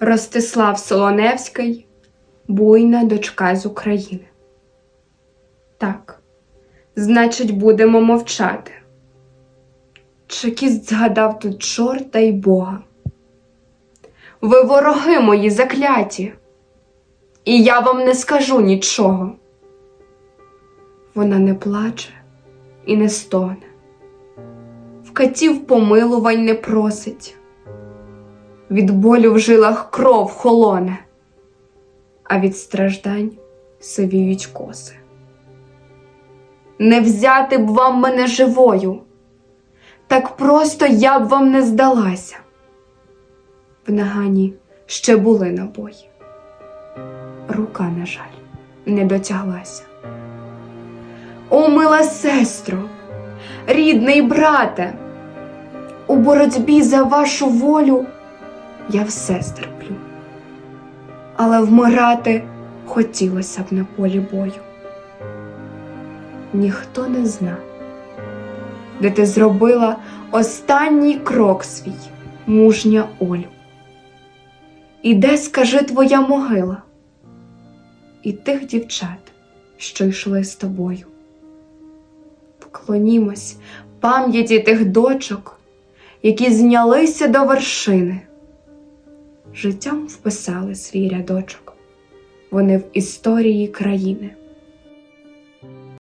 Ростислав Солоневський, буйна дочка з України. Так, значить, будемо мовчати. Чекіст згадав тут чорта й Бога. Ви вороги мої закляті, і я вам не скажу нічого. Вона не плаче і не стоне катів помилувань не просить, від болю в жилах кров холоне, а від страждань сивіють коси. Не взяти б вам мене живою, так просто я б вам не здалася. В нагані ще були набої. Рука, на жаль, не дотяглася. О, мила сестро, рідний брате, у боротьбі за вашу волю я все стерплю, але вмирати хотілося б на полі бою. Ніхто не зна, де ти зробила останній крок свій, мужня Олю. І де, скажи, твоя могила, і тих дівчат, що йшли з тобою. Вклонімось пам'яті тих дочок, які знялися до вершини. Життям вписали свій рядочок, вони в історії країни.